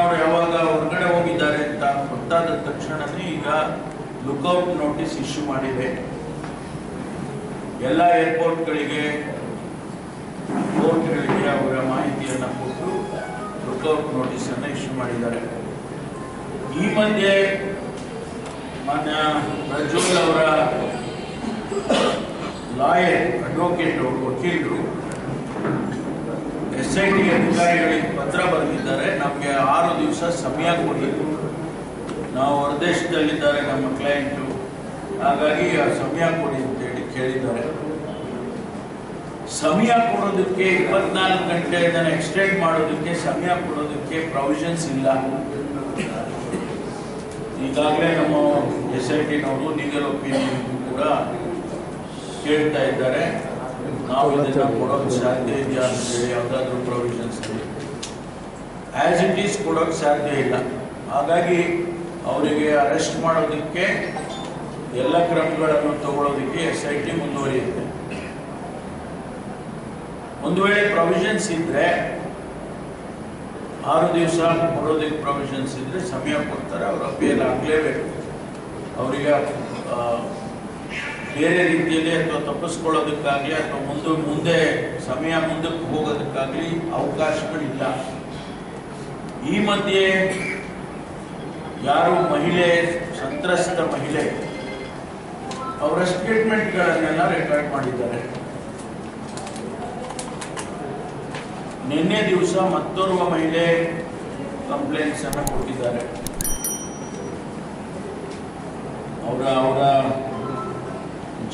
ಅವರು ಯಾವಾಗ ಹೊರಗಡೆ ಹೋಗಿದ್ದಾರೆ ಅಂತ ಗೊತ್ತಾದ ತಕ್ಷಣನೇ ಈಗ ಲುಕೌಟ್ ನೋಟಿಸ್ ಇಶ್ಯೂ ಮಾಡಿದೆ. ಎಲ್ಲ ಏರ್ಪೋರ್ಟ್ಗಳಿಗೆ ಕೋರ್ಟ್ಗಳಿಗೆ ಅವರ ಮಾಹಿತಿಯನ್ನು ಕೊಟ್ಟು ಲುಕೌಟ್ ನೋಟಿಸನ್ನು ಇಶ್ಯೂ ಮಾಡಿದ್ದಾರೆ. ಈ ಮಧ್ಯೆ ಮಾನ್ಯ ಪ್ರಜ್ವಲ್ ಅವರ ಲಾಯರ್ ಅಡ್ವೊಕೇಟ್ ವಕೀಲರು ಟಿ ಅಧಿಕಾರಿಗಳಿಗೆ ಪತ್ರ ಬರೆದಿದ್ದಾರೆ. ನಮಗೆ ಆರು ದಿವಸ ಸಮಯ ಕೊಡಿ ನಾವು ಹೊರದೇಶದಲ್ಲಿದ್ದಾರೆ ನಮ್ಮ ಕ್ಲೈಂಟು ಹಾಗಾಗಿ ಸಮಯ ಕೊಡಿ ಅಂತೇಳಿ ಕೇಳಿದ್ದಾರೆ. ಸಮಯ ಕೊಡೋದಕ್ಕೆ ಇಪ್ಪತ್ನಾಲ್ಕು ಗಂಟೆ ಇದನ್ನು ಎಕ್ಸ್ಟೆಂಡ್ ಮಾಡೋದಕ್ಕೆ ಸಮಯ ಕೊಡೋದಕ್ಕೆ ಪ್ರೊವಿಷನ್ಸ್ ಇಲ್ಲ. ಈಗಾಗಲೇ ನಮ್ಮ ಎಸ್ ಐ ಟಿನವರು ಲೀಗಲ್ ಒಪಿನಿಯನ್ ಕೂಡ ಕೇಳ್ತಾ ಇದ್ದಾರೆ. ನಾವು ಇದನ್ನ ಕೊಡೋಕೆ ಸಾಧ್ಯ ಇದೆಯಾ ಅಂತೇಳಿ ಯಾವುದಾದ್ರೂ ಪ್ರೊವಿಷನ್ಸ್ ಆಸ್ ಇಟ್ ಈಸ್ ಕೊಡೋಕ್ ಸಾಧ್ಯ ಇಲ್ಲ. ಹಾಗಾಗಿ ಅವರಿಗೆ ಅರೆಸ್ಟ್ ಮಾಡೋದಕ್ಕೆ ಎಲ್ಲ ಕ್ರಮಗಳನ್ನು ತಗೊಳ್ಳೋದಕ್ಕೆ ಎಸ್ ಐ ಟಿ ಮುಂದುವರಿಯುತ್ತೆ. ಒಂದು ವೇಳೆ ಪ್ರೊವಿಷನ್ಸ್ ಇದ್ರೆ, ಆರು ದಿವಸ ಕೊಡೋದಕ್ಕೆ ಪ್ರೊವಿಷನ್ಸ್ ಇದ್ರೆ ಸಮಯ ಕೊಡ್ತಾರೆ, ಅವರು ಅಪೀಲ್ ಆಗಲೇಬೇಕು. ಅವರಿಗೆ ಬೇರೆ ರೀತಿಯಲ್ಲಿ ಅಥವಾ ತಪ್ಪಿಸ್ಕೊಳ್ಳೋದಕ್ಕಾಗಲಿ ಅಥವಾ ಮುಂದೆ ಮುಂದೆ, ಸಮಯ ಮುಂದಕ್ಕೆ ಹೋಗೋದಕ್ಕಾಗಲಿ ಅವಕಾಶಗಳಿಲ್ಲ. ಈ ಮಧ್ಯೆ ಯಾರು ಮಹಿಳೆ, ಸಂತ್ರಸ್ತ ಮಹಿಳೆ, ಅವರ ಸ್ಟೇಟ್ಮೆಂಟ್ಗಳನ್ನೆಲ್ಲ ರೆಕಾರ್ಡ್ ಮಾಡಿದ್ದಾರೆ. ನಿನ್ನೆ ದಿವಸ ಮತ್ತೋರ್ವ ಮಹಿಳೆ ಕಂಪ್ಲೇಂಟ್ಸನ್ನು ಕೊಟ್ಟಿದ್ದಾರೆ. ಅವರ ಅವರ